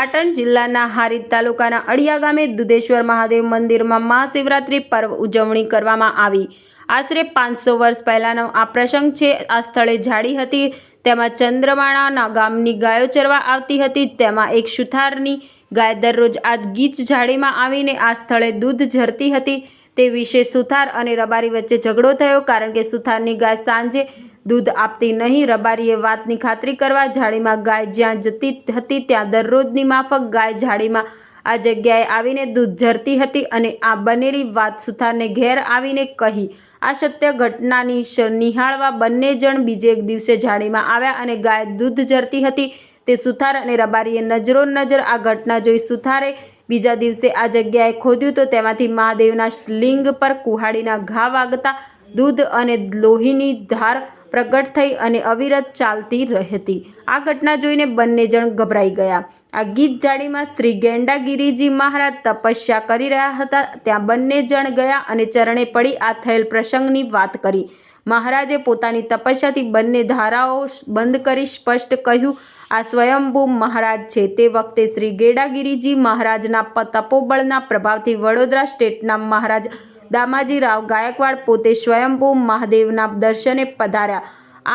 પાટણ જિલ્લાના હારીજ તાલુકાના અડિયા ગામે દુધેશ્વર મહાદેવ મંદિરમાં મહાશિવરાત્રિ પર્વ ઉજવણી કરવામાં આવી. આશરે પાંચસો વર્ષ પહેલાંનો આ પ્રસંગ છે. આ સ્થળે જાડી હતી, તેમાં ચંદ્રમાણાના ગામની ગાયો ચરવા આવતી હતી, તેમાં એક સુથારની ગાય દરરોજ આ ગીચ ઝાડીમાં આવીને આ સ્થળે દૂધ ઝરતી હતી. તે વિશે સુથાર અને રબારી વચ્ચે ઝઘડો થયો, કારણ કે સુથારની ગાય સાંજે દૂધ આપતી નહીં. રબારીએ વાતની ખાતરી કરવા ઝાડીમાં ગાય જ્યાં જતી હતી ત્યાં દરરોજની માફક ગાય ઝાડીમાં આ જગ્યાએ આવીને દૂધ ઝરતી હતી અને આ બનેલી વાત સુથારને ઘેર આવીને કહી, આ સત્ય ઘટનાની નિહાળવા બંને જણ બીજે દિવસે ઝાડીમાં આવ્યા અને ગાય દૂધ ઝરતી હતી. તે સુથાર અને રબારીએ નજરો નજર આ ઘટના જોઈ સુથારે બીજા દિવસે આ જગ્યાએ ખોદ્યું તો તેમાંથી મહાદેવના લિંગ પર કુહાડીના ઘા વાગતા દૂધ અને લોહીની ધાર પ્રગટ થઈ અને અવિરત ચાલતી રહેતી. આ ઘટના જોઈને બંને જણ ગભરાઈ ગયા. આ ગીત જાડીમાં શ્રી ગેંડાગીરીજી મહારાજ તપસ્યા કરી રહ્યા હતા. ત્યાં બંને જણ ગયા અને ચરણે પડી આ થયેલ પ્રસંગની વાત કરી. મહારાજે પોતાની તપસ્યાથી બંને ધારાઓ બંધ કરી સ્પષ્ટ કહ્યું, આ સ્વયંભૂ મહારાજ છે. તે વખતે શ્રી ગેડાગીરીજી મહારાજના તપોબળના પ્રભાવથી વડોદરા સ્ટેટના મહારાજ દામાજી રાવ ગાયકવાડ પોતે સ્વયંભૂ મહાદેવના દર્શને પધાર્યા.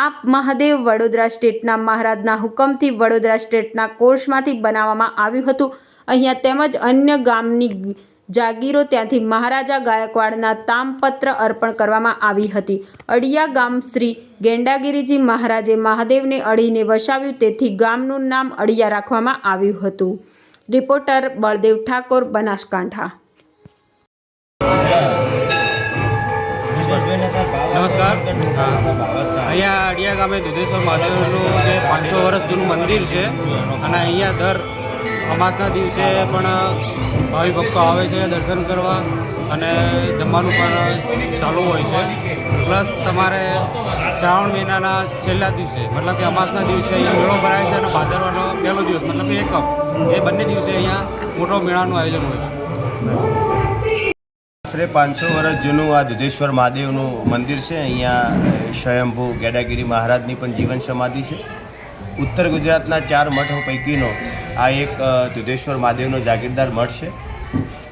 આ મહાદેવ વડોદરા સ્ટેટના મહારાજના હુકમથી વડોદરા સ્ટેટના કોર્સમાંથી બનાવવામાં આવ્યું હતું. અહીંયા તેમજ અન્ય ગામની જાગીરો ત્યાંથી મહારાજા ગાયકવાડના તામપત્ર અર્પણ કરવામાં આવી હતી. અડિયા ગામ શ્રી ગેંડાગીરીજી મહારાજે મહાદેવને અડીને વસાવ્યું તેથી ગામનું નામ અડિયા રાખવામાં આવ્યું હતું. રિપોર્ટર બળદેવ ઠાકોર, બનાસકાંઠા. અહીંયા અડિયા ગામે દુધેશ્વર મહાદેવનું જે પાંચસો વર્ષ જૂનું મંદિર છે અને અહીંયા દર અમાસના દિવસે પણ ભાવિ ભક્તો આવે છે દર્શન કરવા અને જમવાનું પણ ચાલુ હોય છે. પ્લસ તમારે શ્રાવણ મહિનાના છેલ્લા દિવસે, મતલબ કે અમાસના દિવસે અહીંયા મેળો ભરાય છે અને ભાદરવાનો પહેલો દિવસ, મતલબ કે એકમ એ બંને દિવસે અહીંયા મોટો મેળાનું આયોજન હોય છે. આશરે પાંચસો વર્ષ જૂનું આ દુધેશ્વર મહાદેવનું મંદિર છે. અહીંયા સ્વયંભૂ ગેડાગીરી મહારાજની પણ જીવન સમાધિ છે. ઉત્તર ગુજરાતના ચાર મઠો પૈકીનો આ એક દુધેશ્વર મહાદેવનો જાગીરદાર મઠ છે.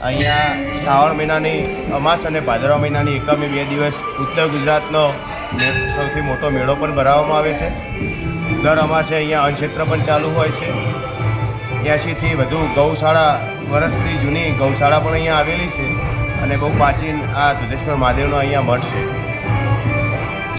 અહીંયા શ્રાવણ મહિનાની અમાસ અને ભાદરવા મહિનાની એકમે બે દિવસ ઉત્તર ગુજરાતનો સૌથી મોટો મેળો પણ ભરાવવામાં આવે છે. દર અમાસે અહીંયા અન્નક્ષેત્ર પણ ચાલુ હોય છે. એંશીથી વધુ ગૌશાળા, વર્ષથી જૂની ગૌશાળા પણ અહીંયા આવેલી છે. અને બહુ પ્રાચીન આ દુધેશ્વર મહાદેવનો અહીંયા મઠ છે.